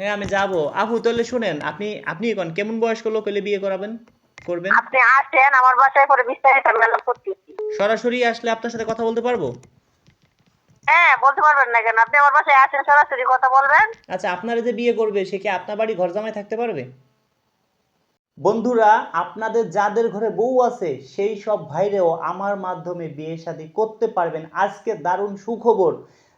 হ্যাঁ আমি যাব। আপু তাহলে শুনেন আপনি আপনি এখন কেমন বয়স্ক লোক হলে বিয়ে করাবেন? করবেন? আপনি আসেন আমার বাসায় পরে বিস্তারিত মেলা করতেছি সরাসরি আসলে আপনার সাথে কথা বলতে পারব? হ্যাঁ বলতে পারবেন না কেন? আপনি আমার বাসায় আসেন সরাসরি কথা বলবেন। আচ্ছা আপনারা যে বিয়ে করবে সে কি আপনার বাড়ি ঘর জামাই থাকতে পারবে? বন্ধুরা আপনাদের যাদের ঘরে বউ আছে সেই সব ভাইরেও আমার মাধ্যমে বিয়ে শাদী করতে পারবেন। আজকে দারুণ সুখবর।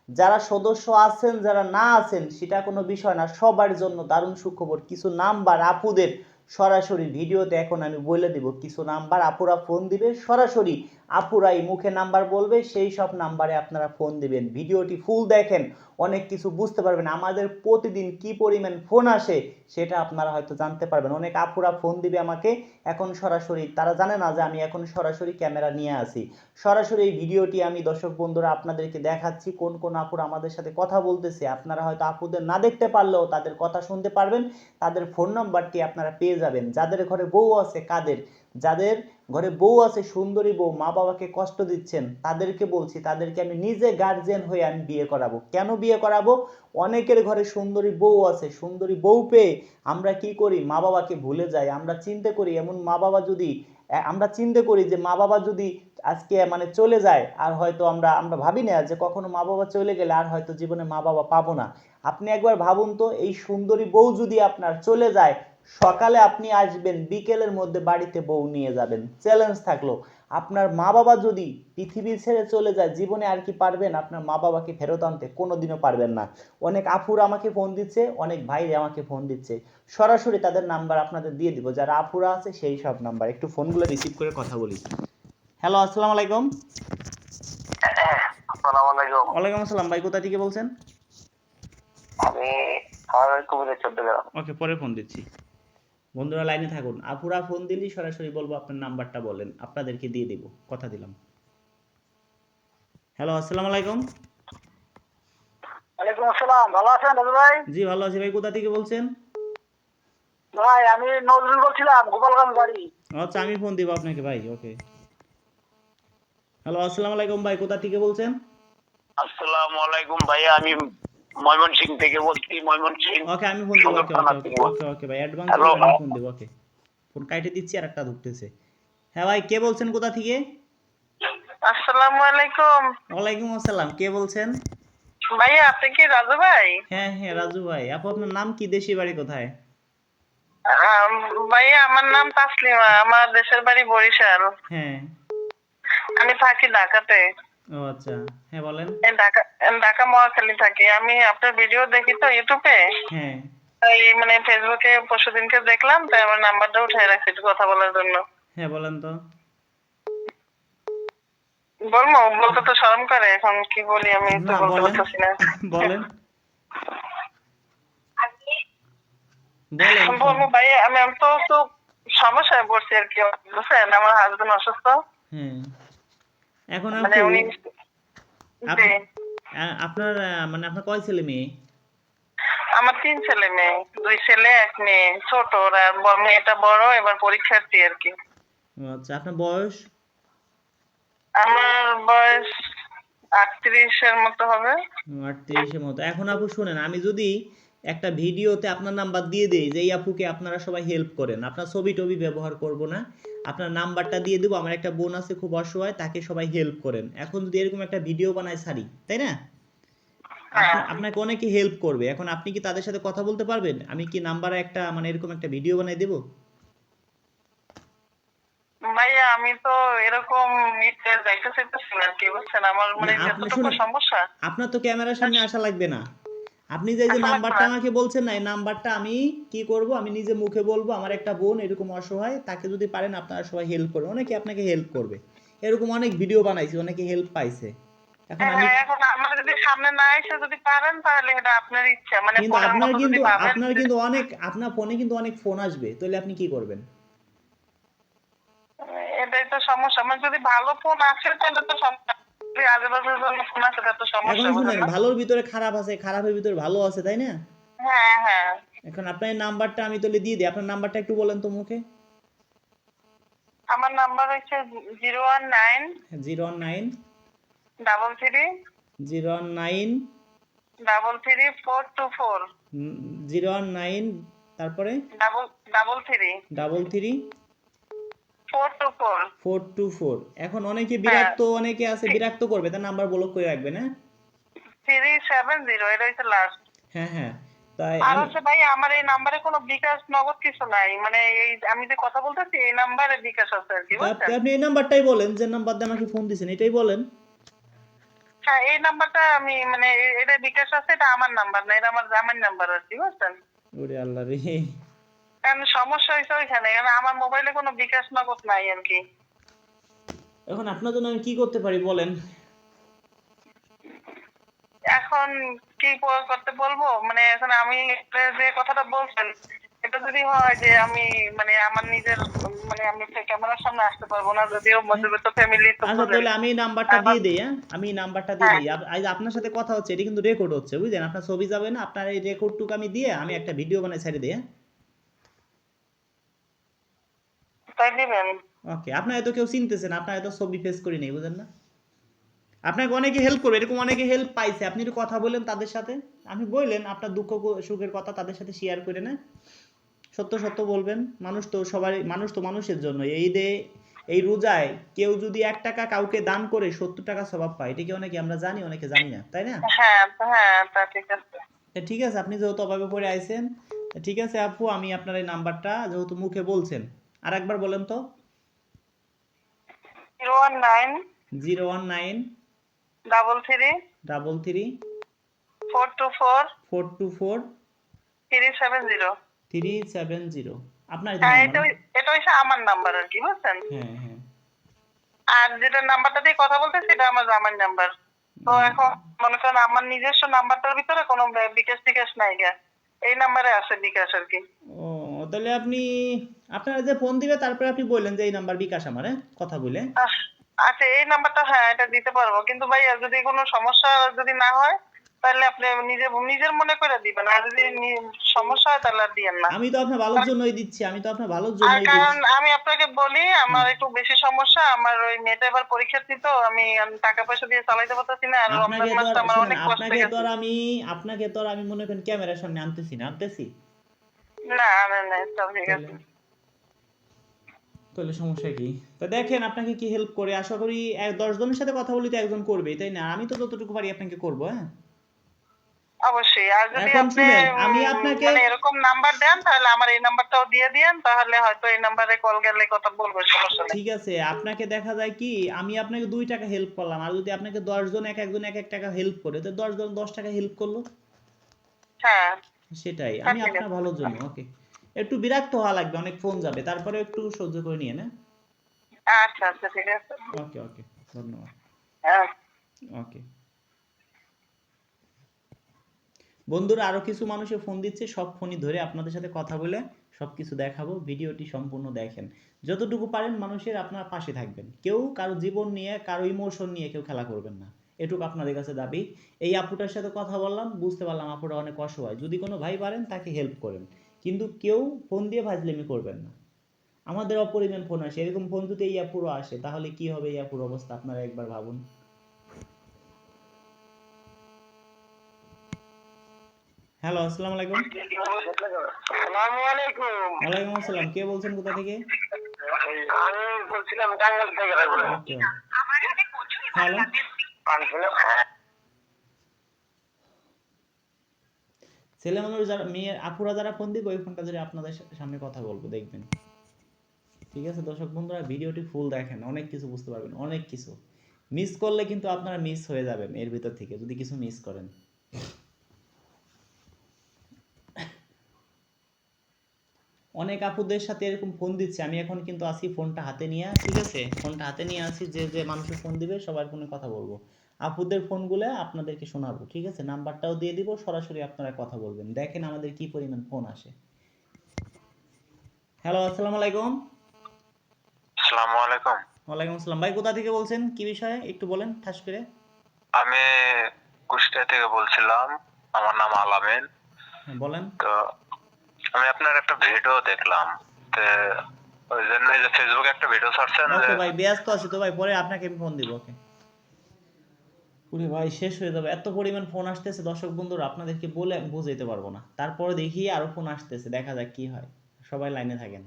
যারা সদস্য আছেন, যারা না আছেন, সেটা কোনো বিষয় না। সবার জন্য দারুণ সুখবর। কিছু নাম্বার আপুদের সরাসরি ভিডিওতে এখন আমি বলে দিব। কিছু নাম্বার আপুরা ফোন দিবে সরাসরি। আপুরাই মুখে নাম্বার বলবে, সেই সব নাম্বারে আপনারা ফোন দিবেন। ভিডিওটি ফুল দেখেন। অনেক কিছু বুঝতে পারবেন। আমাদের প্রতিদিন কি পরিমাণ ফোন আসে সেটা আপনারা হয়তো জানতে পারবেন। অনেক আপুরা ফোন দিবে আমাকে, এখন সরাসরি তারা জানে না যে আমি এখন সরাসরি ক্যামেরা নিয়ে আসি সরাসরি এই ভিডিওটি আমি দর্শক বন্ধুরা আপনাদেরকে দেখাচ্ছি, কোন কোন আপুরা আমাদের সাথে কথা বলতেছে। আপনারা হয়তো আপুদের না দেখতে পারলেও তাদের কথা শুনতে পারবেন। তাদের ফোন নাম্বারটি আপনারা পেয়ে যাবেন। যাদের ঘরে বউ আছে, কাদের? যাদের ঘরে বউ আছে, সুন্দরী বউ, মা বাবাকে কষ্ট দিচ্ছেন, তাদেরকে বলছি, তাদেরকে আমি নিজে গার্জিয়ান হয়ে আমি বিয়ে করাবো। কেন বিয়ে করাবো? অনেকের ঘরে সুন্দরী বউ আছে, সুন্দরী বউ পেয়ে আমরা কি করি? মা বাবাকে ভুলে যাই। আমরা চিন্তা করি, এমন মা বাবা যদি আমরা চিন্তা করি যে মা বাবা যদি আজকে মানে চলে যায়, আর হয়তো আমরা আমরা ভাবি না যে কখনো মা বাবা চলে গেলে আর হয়তো জীবনে মা বাবা পাবো না। আপনি একবার ভাবুন তো, এই সুন্দরী বউ যদি আপনার চলে যায় সকালে আপনি আসবেন বিকেলের মধ্যে বাড়িতে বউ নিয়ে যাবেন। চ্যালেঞ্জ থাকল আপনার মা বাবা যদি পৃথিবী ছেড়ে চলে যায় জীবনে আর কি পারবেন? আপনার মা বাবাকে ফেরত আনতে কোনোদিনও পারবেন না। অনেক আপুর আমাকে ফোন দিচ্ছে অনেক ভাই আমাকে ফোন দিচ্ছে। সরাসরি তাদের নাম্বার আপনাদের দিয়ে দিব যারা আপুরা আছে সেই সব নাম্বার একটু ফোনগুলো রিসিভ করে কথা বলি। হ্যালো আসসালামু আলাইকুম। আসসালামু আলাইকুম। ওয়ালাইকুম আসসালাম ভাই কোথা থেকে বলছেন? আমি ওকে পরে ফোন দিচ্ছি। বন্ধুরা লাইনে থাকুন। আপুরা ফোন দিলেই সরাসরি বলব আপনার নাম্বারটা বলেন। আপনাদেরকে দিয়ে দিব। কথা দিলাম। হ্যালো আসসালামু আলাইকুম। ওয়ালাইকুম আসসালাম। ভালো আছেন দাদু ভাই? জি ভালো আছি ভাই। কোথা থেকে বলছেন? ভাই আমি নজরুল বলছিলাম গোপালগঞ্জ বাড়ি। আচ্ছা আমি ফোন দিব আপনাকে ভাই। ওকে। হ্যালো আসসালামু আলাইকুম ভাই। কোথা থেকে বলছেন? আসসালামু আলাইকুম ভাইয়া আমি ময়মনসিং থেকে বলছি ময়মনসিং ওকে আমি ফোন দিব ওকে ওকে ওকে ভাই অ্যাডভান্স আমি ফোন দিব ওকে ফোন কাইটে দিচ্ছি আর একটা ঢুকতেছে হ্যাঁ ভাই কে বলছেন কোথা থেকে? আসসালামু আলাইকুম। ওয়ালাইকুম আসসালাম কে বলছেন? ভাইয়া আপনি কি রাজু ভাই? হ্যাঁ হ্যাঁ রাজু ভাই আপু আপনার নাম কি? দেশি বাড়ি কোথায়? ভাইয়া আমার নাম তাসলিমা আমার দেশের বাড়ি বরিশাল। হ্যাঁ। আমি থাকি ঢাকাতে। ও আচ্ছা হ্যাঁ বলেন। ঢাকা ঢাকা মহাখালী থাকি। আমি আপনার ভিডিও দেখি তো ইউটিউবে হ্যাঁ। তাই মানে ফেসবুকে পরশুদিনকে দেখলাম তাই আমার নাম্বারটা উঠাই রাখছি একটু কথা বলার জন্য। হ্যাঁ বলেন তো। বলব বলতে তো শরম করে এখন কি বলি আমি তো বলতে পারতেছি না। বলেন। বলব ভাই আমি আমি তো তো সমস্যায় পড়ছি আর কি বুঝছেন? আমার হাজবেন্ড অসুস্থ। হ্যাঁ। এখন মানে আপু উনি আপ- জি। আ- আপনার মানে আপনার কয় ছেলে মেয়ে? আমার তিন ছেলে মেয়ে দুই ছেলে এক মেয়ে ছোট ওরা মেয়েটা বড় এবার পরীক্ষার্থী আর কি। আচ্ছা আপনার বয়স? আমার বয়স আটত্রিশের মতো হবে। আটত্রিশের মতো। এখন আপু শুনেন আমি যদি একটা ভিডিওতে আপনার নাম্বার দিয়ে দেই যে এই আপুকে আপনারা সবাই হেল্প করেন আপনার ছবি টবি ব্যবহার করব না আপনার নাম্বারটা দিয়ে দেবো আমার একটা বোন আছে খুব অসহায় তাকে সবাই হেল্প করেন। এখন যদি এরকম একটা ভিডিও বানায় সারি তাই না? আপনাকে অনেকে হেল্প করবে। এখন আপনি কি তাদের সাথে কথা বলতে পারবেন? আমি কি নাম্বারে একটা মানে এরকম একটা ভিডিও বানাই দেবো? ভাইয়া আমি তো এরকম ইতে যাইতে চাইতেছি না কি বুঝছেন? আমার মানে সমস্যা। আপনার তো ক্যামেরার সামনে আসা লাগবে না। আপনি যে যে নাম্বারটা আমাকে বলছেন না এই নাম্বারটা আমি কি করব আমি নিজে মুখে বলব আমার একটা বোন এরকম অসহায় তাকে যদি পারেন আপনারা সবাই হেল্প করবেন অনেকে আপনাকে হেল্প করবে। এরকম অনেক ভিডিও বানাইছি অনেকে হেল্প পাইছে। এখন আমি হ্যাঁ এখন আমার যদি সামনে না এসে যদি পারেন তাহলে এটা আপনার ইচ্ছা। মানে কিন্তু আপনার কিন্তু আপনার কিন্তু অনেক আপনার ফোনে কিন্তু অনেক ফোন আসবে তাহলে আপনি কি করবেন? এটাই তো সমস্যা। আমার যদি ভালো ফোন আসে তাহলে তো সমস্যা। এখন শুনেন ভালোর ভিতরে খারাপ আছে খারাপের ভিতরে ভালো আছে তাই না? হ্যাঁ হ্যাঁ। এখন আপনার নাম্বারটা আমি তাহলে দিয়ে দিই আপনার নাম্বারটা একটু বলেন তো মুখে। আমার নাম্বার হচ্ছে zero one nine zero nine double three zero nine double three four two four. Zero one nine তারপরে? Double double three. Double three four two four এখন অনেকে বিরক্ত অনেকে আছে বিরক্ত করবে তার নাম্বার ব্লক করে রাখবেন হ্যাঁ? থ্রি সেভেন জিরো এটা হচ্ছে লাস্ট হ্যাঁ হ্যাঁ। তাই আর হচ্ছে ভাই আমার এই নাম্বারে কোনো বিকাশ নগদ কিছু নাই। মানে এই আমি যে কথা বলতেছি এই নাম্বারে বিকাশ আছে আর কি আপনি- বুঝছেন? আপনি এই নাম্বারটাই বলেন যে নাম্বার দিয়ে আমাকে ফোন দিয়েছেন এটাই বলেন। হ্যাঁ এই নাম্বারটা আমি মানে এটা বিকাশ আছে এটা আমার নাম্বার না এটা আমার জামাইয়ের নাম্বার আর কি বুঝছেন? ওরে আল্লাহ রে। সমস্যা হয়েছে ওইখানে। আমার মোবাইলে কোনো বিকাশ নগদ নাই আর কি। এখন আপনার জন্য আমি কি করতে পারি বলেন? এখন কি করতে বলব? মানে এখন আমি যে কথাটা বলছেন এটা যদি হয় যে আমি মানে আমার নিজের মানে আমি ক্যামেরার সামনে আসতে পারব না যদিও মধ্যবিত্ত ফ্যামিলি তো আচ্ছা তাহলে আমি এই নাম্বারটা দিয়ে দিই হ্যাঁ? আমি এই নাম্বারটা দিয়ে হ্যাঁ। দিই। আজ আপনার সাথে কথা হচ্ছে এটা কিন্তু রেকর্ড হচ্ছে বুঝলেন? আপনার ছবি যাবে না আপনার এই রেকর্ডটুকু আমি দিয়ে আমি একটা ভিডিও বানাই ছেড়ে দিই হ্যাঁ তাই ওকে আপনার এত কেউ চিনতেছেন আপনার এত ছবি ফেস করি নেই বুঝেন না? আপনাকে অনেকে হেল্প করবে এরকম অনেকে হেল্প পাইছে আপনি একটু কথা বলেন তাদের সাথে। আপনি বললেন আপনার দুঃখ সুখের কথা তাদের সাথে শেয়ার করে না? সত্য সত্য বলবেন মানুষ তো সবারই মানুষ তো মানুষের জন্য। এই দে এই রোজায় কেউ যদি এক টাকা কাউকে দান করে সত্তর টাকা স্বভাব পায় এটা কি অনেকে আমরা জানি অনেকে জানি না তাই না? হ্যাঁ হ্যাঁ ঠিক আছে। আপনি যেহেতু অভাবে পড়ে আইছেন ঠিক আছে আপু আমি আপনার এই নাম্বারটা যেহেতু মুখে বলছেন আর একবার বলেন তো। Zero one nine zero one nine double three double three four two four four two four three seven zero three seven zero. আপনার হ্যাঁ এটা? হচ্ছে আমার নাম্বার আর কি বুঝছেন? হ্যাঁ হ্যাঁ। আর যেটা নাম্বারটা দিয়ে কথা বলতে সেটা আমার নাম্বার। তো এখন মনে করেন আমার নিজস্ব নাম্বারটার ভিতরে কোনো বিকাশ টিকাশ নাই গা। এই নাম্বারে আছে বিকাশ আর কি। ও তাহলে আপনি আপনারা যে ফোন দিবে তারপরে আপনি বললেন যে এই নাম্বার বিকাশ আমার হ্যাঁ? কথা বলে। আচ্ছা এই নাম্বারটা হ্যাঁ এটা দিতে পারব। কিন্তু ভাইয়া যদি কোনো সমস্যা যদি না হয় তাহলে আপনি নিজে নিজের মনে করে দিবেন। আর যদি সমস্যা হয় তাহলে দিয়েন না। আমি তো আপনার ভালোর জন্যই দিচ্ছি আমি তো আপনার ভালোর জন্যই কারণ আমি আপনাকে বলি আমার একটু বেশি সমস্যা আমার ওই মেয়েটা এবার পরীক্ষার্থী তো আমি টাকা পয়সা দিয়ে চালাইতে পারতেছি না আর রমজান মাসটা আমার অনেক কষ্ট আপনাকে তো আর আমি আপনাকে তো আর আমি মনে করেন ক্যামেরার সামনে আনতেছি না আনতেছি? না না না সব ঠিক আছে তাহলে সমস্যা কি? তো দেখেন আপনাকে কি হেল্প করে? আশা করি এক দশ জনের সাথে কথা বলি তো একজন করবে তাই না? আমি তো যতটুকু পারি আপনাকে করব হ্যাঁ? অবশ্যই আর যদি আপনি আমি আপনাকে- মানে এরকম নাম্বার দেন তাহলে আমার এই নাম্বারটাও দিয়ে দিয়েন তাহলে হয়তো এই নাম্বারে কল গেলে কথা বলব সমস্যা নেই। ঠিক আছে আপনাকে দেখা যায় কি আমি আপনাকে দুই টাকা হেল্প করলাম আর যদি আপনাকে দশ জন এক একজন এক এক টাকা হেল্প করে তো দশ জন দশ টাকা হেল্প করল? হ্যাঁ। সেটাই। আমি আপনার ভালোর জন্য ওকে একটু বিরক্ত হওয়া লাগবে অনেক ফোন যাবে তারপরে একটু সহ্য করে নিয়ে না আচ্ছা আচ্ছা ঠিক আছে। ওকে ওকে ধন্যবাদ। হ্যাঁ। ওকে বন্ধুরা আরও কিছু মানুষে ফোন দিচ্ছে সব ফোনই ধরে আপনাদের সাথে কথা বলে সব কিছু দেখাবো ভিডিওটি সম্পূর্ণ দেখেন। যতটুকু পারেন মানুষের আপনার পাশে থাকবেন। কেউ কারও জীবন নিয়ে কারও ইমোশন নিয়ে কেউ খেলা করবেন না। এটুকু আপনাদের কাছে দাবি। এই আপুটার সাথে কথা বললাম বুঝতে পারলাম আপুটা অনেক অসহায়। যদি কোনো ভাই পারেন তাকে হেল্প করেন। কিন্তু কেউ ফোন দিয়ে ভাজলেমি করবেন না। আমাদের অপরিমাণ ফোন আসে এরকম ফোন যদি এই অ্যাপুরও আসে তাহলে কি হবে এই অ্যাপুর অবস্থা আপনারা একবার ভাবুন। হ্যালো আসসালামু আলাইকুম। আসসালামু আলাইকুম। ওয়ালাইকুম আসসালাম কে বলছেন কোথা থেকে? আমি বলছিলাম টাঙ্গাইল থেকে ওকে। হ্যালো। ছেলে মানুষ যারা মেয়ে আপুরা যারা ফোন দিবে, ওই ফোনটা ধরে আপনাদের সামনে কথা বলব, দেখবেন। ঠিক আছে, দর্শক বন্ধুরা, ভিডিওটি ফুল দেখেন, অনেক কিছু বুঝতে পারবেন, অনেক কিছু। মিস করলে কিন্তু আপনারা মিস হয়ে যাবেন এর ভিতর থেকে, যদি কিছু মিস করেন। অনেক আপুদের সাথে এরকম ফোন দিচ্ছে। আমি এখন কিন্তু আসি ফোনটা হাতে নিয়ে ঠিক আছে? ফোনটা হাতে নিয়ে আসি যে যে মানুষের ফোন দিবে সবার ফোনে কথা বলব। আপুদের ফোনগুলো আপনাদেরকে শোনাবো ঠিক আছে? নাম্বারটাও দিয়ে দিব সরাসরি আপনারা কথা বলবেন। দেখেন আমাদের কি পরিমাণ ফোন আসে। হ্যালো আসসালামু আলাইকুম। আসসালামু আলাইকুম। ওয়ালাইকুম আসসালাম। ভাই কোথা থেকে বলছেন? কি বিষয়ে? একটু বলেন ঠাস করে। আমি কুষ্টিয়া থেকে বলছিলাম আমার নাম আলামিন। হ্যাঁ বলেন। তো আমি আপনার একটা ভিডিও দেখলাম। তো ওই জন্য যে ফেসবুকে একটা ভিডিও ছাড়ছেন ওকে ভাই ব্যস্ত আছি তো ভাই পরে আপনাকে আমি ফোন দিব ওকে। ওরে ভাই শেষ হয়ে যাবে। এত পরিমাণ ফোন আসতেছে দর্শক বন্ধুরা আপনাদেরকে বলে বুঝাইতে পারব না। তারপরে দেখি আরও ফোন আসতেছে দেখা যাক কি হয়। সবাই লাইনে থাকেন।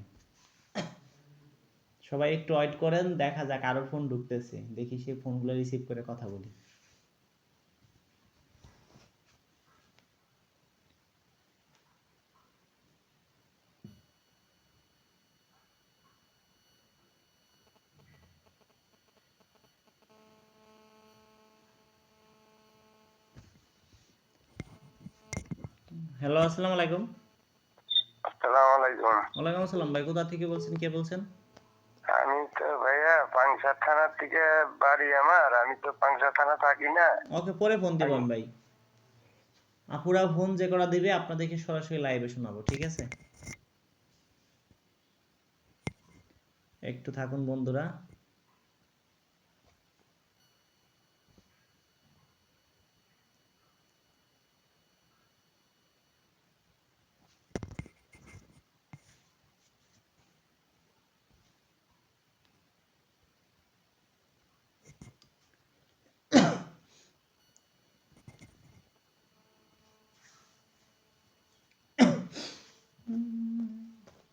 সবাই একটু ওয়েট করেন দেখা যাক আরও ফোন ঢুকতেছে। দেখি সেই ফোনগুলো রিসিভ করে কথা বলি। হ্যালো আসসালামু আলাইকুম। আসসালামু আলাইকুম। ওয়ালাইকুম আসসালাম ভাই কোথা থেকে বলছেন কে বলছেন? আমি তো ভাইয়া পাংশা থানার থেকে বাড়ি আমার আমি তো পাংশা থানা থাকি না। ওকে পরে ফোন দিব আমি ভাই। আপুরা ফোন যে করা দিবে আপনাদেরকে সরাসরি লাইভে শোনাবো ঠিক আছে? একটু থাকুন বন্ধুরা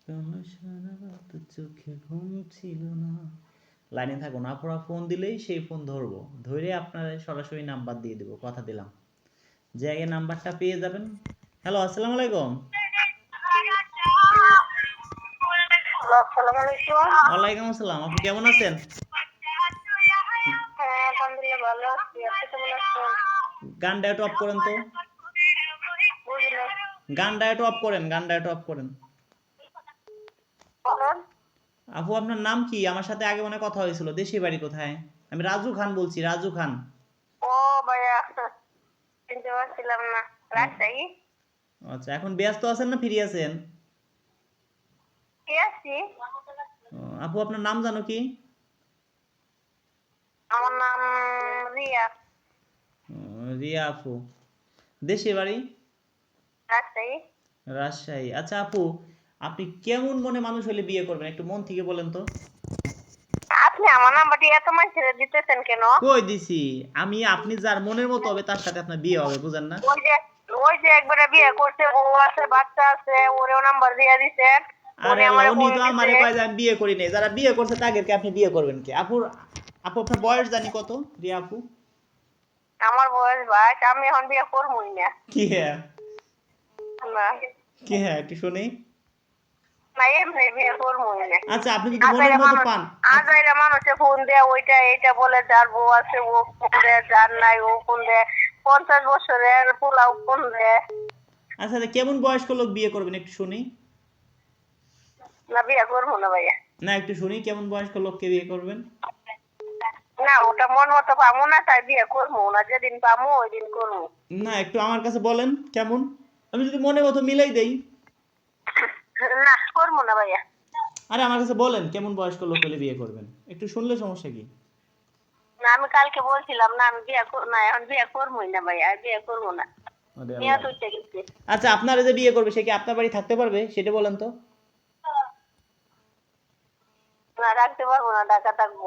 কালো সারা রাত চোখে ঘুম ছিল না। লাইনে থাকুন আপুরা ফোন দিলেই সেই ফোন ধরবো। ধরে আপনার সরাসরি নাম্বার দিয়ে দেবো, কথা দিলাম। যে আগে নাম্বারটা পেয়ে যাবেন। হ্যালো, আসসালামু আলাইকুম। ওয়ালাইকুম আসসালাম আপনি কেমন আছেন? গানটা একটু অফ করেন তো। গানটা একটু অফ করেন, গানটা একটু অফ করেন। আপু আপনার নাম কি? আমার সাথে আগে মনে কথা হয়েছিল। দেশি বাড়ি কোথায়? আমি রাজু খান বলছি রাজু খান। ও ভাইয়া চিনতে পারছিলাম না। রাজশাহী? আচ্ছা এখন ব্যস্ত আছেন না ফ্রি আছেন? আছি। আপু আপনার নাম জানো কি? আমার নাম রিয়া। রিয়া আপু। দেশে বাড়ি? রাজশাহী। রাজশাহী। আচ্ছা আপু আপনি কেমন মনে মানুষ হলে বিয়ে করবেন? একটু মন থেকে বলেন তো। আপনি আমার নাম্বারটি এত মানুষের দিতেছেন কেন? কই দিছি? আমি আপনি যার মনের মতো হবে তার সাথে আপনার বিয়ে হবে বুঝেন না? ওই যে ওই যে একবারে বিয়ে করছে বউ আছে বাচ্চা আছে ওরেও নাম্বার দিয়ে দিছেন। আরে উনি উনি তো আমারে কয় যে আমি বিয়ে করি নাই। যারা বিয়ে করছে তাদেরকে আপনি বিয়ে করবেন কি? আপুর আপু আপনার বয়স জানি কত? রিয়া আপু? আমার বয়স বাইশ আমি এখন বিয়ে করবই না। কি হ্যাঁ? না। কি হ্যাঁ একটু শুনি না এমনি বিয়ে করবই না আচ্ছা আপনি যদি মনের মতো পান। আজাইরা মানুষে ফোন দেয় ওইটা এইটা বলে যার বউ আছে ও ফোন দেয় যার নাই ও ফোন দেয়। পঞ্চাশ বছরের পোলাও ফোন দেয়। আচ্ছা আচ্ছা, কেমন বয়স্ক লোক বিয়ে করবেন একটু শুনি? না বিয়ে করব না ভাইয়া। না একটু শুনি কেমন বয়স্ক লোককে বিয়ে করবেন? না ওটা মন মতো পাবো না তাই বিয়ে করব না যেদিন পাবো ওই দিন করব। না একটু আমার কাছে বলেন কেমন? আমি যদি মনের মতো মিলাই দেই। না করব না ভাইয়া। আরে আমার কাছে বলেন কেমন বয়স্ক লোক হলে বিয়ে করবেন? একটু শুনলে সমস্যা কি? না আমি কালকে বলছিলাম না আমি বিয়ে না এখন বিয়ে করবোই না ভাইয়া বিয়ে করব না। আচ্ছা আপনারা যে বিয়ে করবে সে কি আপনার বাড়ি থাকতে পারবে? সেটা বলেন তো। না রাখতে পারব না ঢাকা থাকব।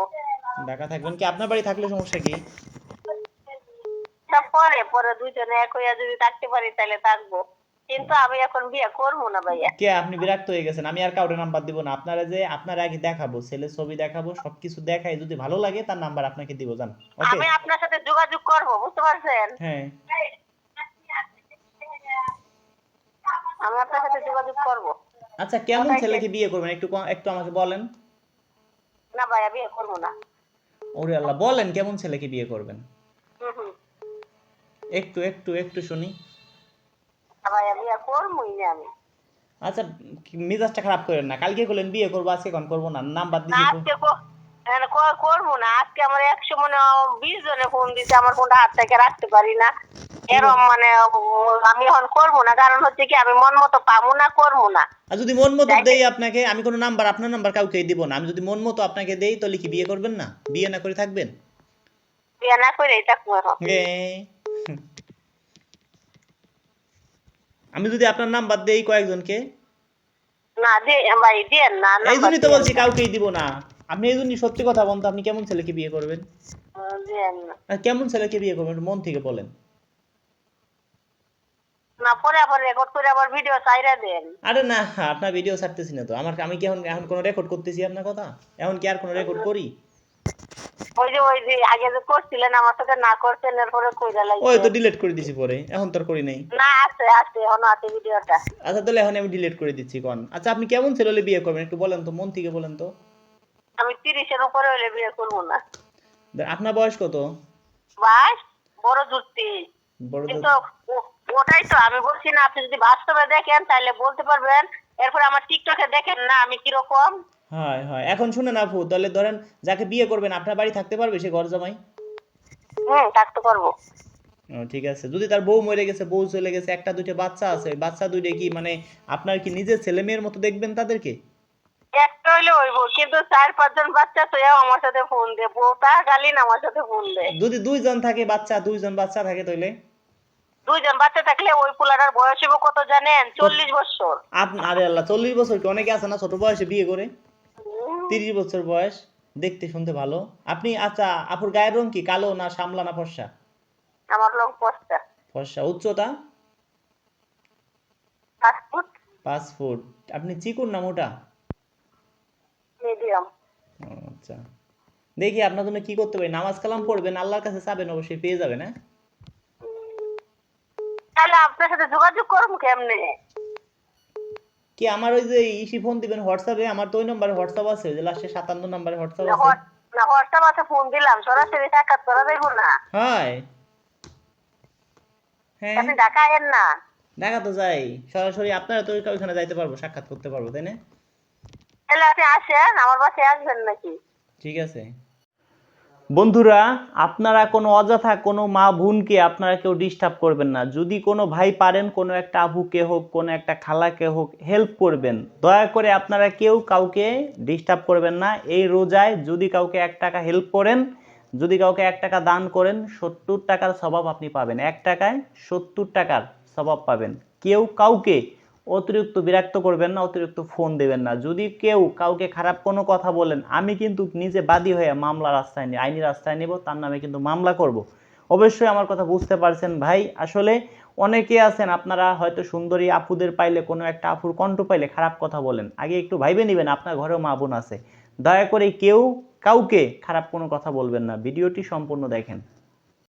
ঢাকা থাকবেন কি? আপনার বাড়ি থাকলে সমস্যা কি? পরে পরে দুইজনে এক হইয়া যদি থাকতে পারি তাহলে থাকব। কিন্তু আমি এখন বিয়ে করব না ভাইয়া। কে আপনি বিরক্ত হয়ে গেছেন আমি আর কাউরে নাম্বার দিব না। আপনারা যে আপনারা আগে দেখাবো ছেলের ছবি দেখাবো সবকিছু দেখাই যদি ভালো লাগে তার নাম্বার আপনাকে দিব জান। ওকে আমি আপনার সাথে যোগাযোগ করব বুঝতে পারছেন? হ্যাঁ। আমি আপনার সাথে যোগাযোগ করব। আচ্ছা কেমন ছেলেকে বিয়ে করবেন? একটু একটু আমাকে বলেন। না ভাইয়া বিয়ে করব না। ওরে আল্লাহ বলেন কেমন ছেলেকে বিয়ে করবেন? একটু একটু একটু শুনি। বিয়ে করবোই না আমি। আচ্ছা মেজাজটা খারাপ করেন না। কালকে বিয়ে করব আজকে করব না। নাম্বার আজকে ক- করব না। আজকে আমার একশো মানে বিশ জনে ফোন দিছে আমার ফোনটা হাত থেকে রাখতে পারি না। এরকম মানে আমি এখন করব না। কারণ হচ্ছে কি আমি মন মতো পাবো না করব না। আর যদি মন মতো দেই আপনাকে আমি কোনো নাম্বার আপনার নাম্বার কাউকে দিব না। আমি যদি মন মতো আপনাকে দেই তাহলে কি বিয়ে করবেন না? বিয়ে না করে থাকবেন? বিয়ে না করেই থাকব এখন। আমি যদি আপনার নাম্বার দেই কয়েকজনকে? না ভাই দিয়েন না এই জন্যই তো বলছি না। কাউকেই দিব না। আপনি এই জন্যই সত্যি কথা বলতো আপনি কেমন ছেলেকে বিয়ে করবেন? দেন কেমন ছেলেকে বিয়ে করবেন? মন থেকে বলেন। না পরে আবার রেকর্ড করে আবার ভিডিও চাইরা দেন। আরে না আপনার ভিডিও ছাড়তেছি না তো। আমার আমি কি এখন এখন কোনো রেকর্ড করতেছি আপনার কথা? এখন কি আর কোনো রেকর্ড করি? ওই যে ওই যে আগে যে করছিলেন আমার সাথে না করছেন এরপরে কইরা ওই তো ডিলিট করে দিছি পরে এখন তো আর করি নাই। না আছে আছে এখনও আছে ভিডিওটা। আচ্ছা তাহলে এখন আমি ডিলিট করে দিচ্ছি কোন। আচ্ছা আপনি কেমন ছেলে হলে বিয়ে করবেন একটু বলেন তো মন থেকে বলেন তো। আমি তিরিশের উপরে হলে বিয়ে করব না। আপনার বয়স কত? বাস বড় যুক্তি বড় কিন্তু ওটাই তো আমি বলছি না আপনি যদি বাস্তবে দেখেন তাহলে বলতে পারবেন। এরপরে আমার টিকটকে দেখেন না আমি কীরকম। হয় হয়। এখন শুনেন আপু তাহলে ধরেন যাকে বিয়ে করবেন আপনার বাড়ি থাকতে পারবে সে ঘর জামাই? হুম থাকতে পারব। ঠিক আছে। যদি তার বউ মরে গেছে বউ চলে গেছে একটা দুইটা বাচ্চা আছে বাচ্চা দুইটা কি মানে আপনার কি নিজের ছেলে মেয়ের মতো দেখবেন তাদেরকে? একটা হইলে হইব কিন্তু চার পাঁচজন বাচ্চা তো আমার সাথে ফোন দে গালিন আমার সাথে ফোন দে। যদি দুইজন থাকে বাচ্চা দুইজন বাচ্চা থাকে তাহলে দুইজন বাচ্চা থাকলে ওই পোলাটার বয়স কত জানেন? চল্লিশ বছর। আরে আল্লাহ চল্লিশ বছর কি? অনেকে আছে না ছোট বয়সে বিয়ে করে? তিরিশ বছর বয়স দেখতে শুনতে ভালো। আপনি আচ্ছা আপুর গায়ের রং কি কালো না সামলা না ফর্সা? আমার লোক পচটা ফর্সা। উচ্চতা? ফাস্টফুড পাঁচ ফুট। আপনি চিকুন না মোটা? মিডিয়াম। আচ্ছা। দেখি আপনার জন্য কি করতে পারি? নামাজ কালাম পড়বেন আল্লাহর কাছে চাবেন অবশ্যই পেয়ে যাবেন হ্যাঁ? তাহলে আপনার সাথে যোগাযোগ করব কেমনে? কি আমার ওই যে ইসি ফোন দিবেন হোয়াটসঅ্যাপে আমার তো ওই নাম্বারে হোয়াটসঅ্যাপ আছে যে লাস্টে সাতান্ন নাম্বারে হোয়াটসঅ্যাপ আছে। না হোয়াটসঅ্যাপ আছে ফোন দিলাম। সরাসরি সাক্ষাৎ করা যাইব না। হয়। হ্যাঁ। আপনি ঢাকা আয়েন না? দেখা তো যাই। সরাসরি আপনারা তো ওইখানে যাইতে পারব সাক্ষাৎ করতে পারব তাই না? তাহলে আপনি আসেন আমার বাসায় আসবেন নাকি? ঠিক আছে। বন্ধুরা, আপনারা কোনো অযথা, কোনো মা বোনকে আপনারা কেউ ডিস্টার্ব করবেন না। যদি কোনো ভাই পারেন, কোনো একটা আবুকে হোক, কোনো একটা খালাকে হোক হেল্প করবেন। দয়া করে আপনারা কেউ কাউকে ডিস্টার্ব করবেন না। এই রোজায় যদি কাউকে এক টাকা হেল্প করেন, যদি কাউকে এক টাকা দান করেন, সত্তর টাকার স্বভাব আপনি পাবেন। এক টাকায় সত্তর টাকার স্বভাব পাবেন। কেউ কাউকে অতিরিক্ত বিরক্ত করবেন না, অতিরিক্ত ফোন দেবেন না। যদি কেউ কাউকে খারাপ কোনো কথা বলেন, আমি কিন্তু নিজে বাদী হয়ে মামলা রাস্তায় নিই আইনি রাস্তায় নেব, তার নামে কিন্তু মামলা করব। অবশ্যই আমার কথা বুঝতে পারছেন ভাই। আসলে অনেকে আছেন, আপনারা হয়তো সুন্দরী আপুদের পাইলে, কোনো একটা আপুর কণ্ঠ পাইলে খারাপ কথা বলেন। আগে একটু ভাইবে নেবেন, আপনার ঘরেও মা বোন আছে। দয়া করে কেউ কাউকে খারাপ কোনো কথা বলবেন না। ভিডিওটি সম্পূর্ণ দেখেন।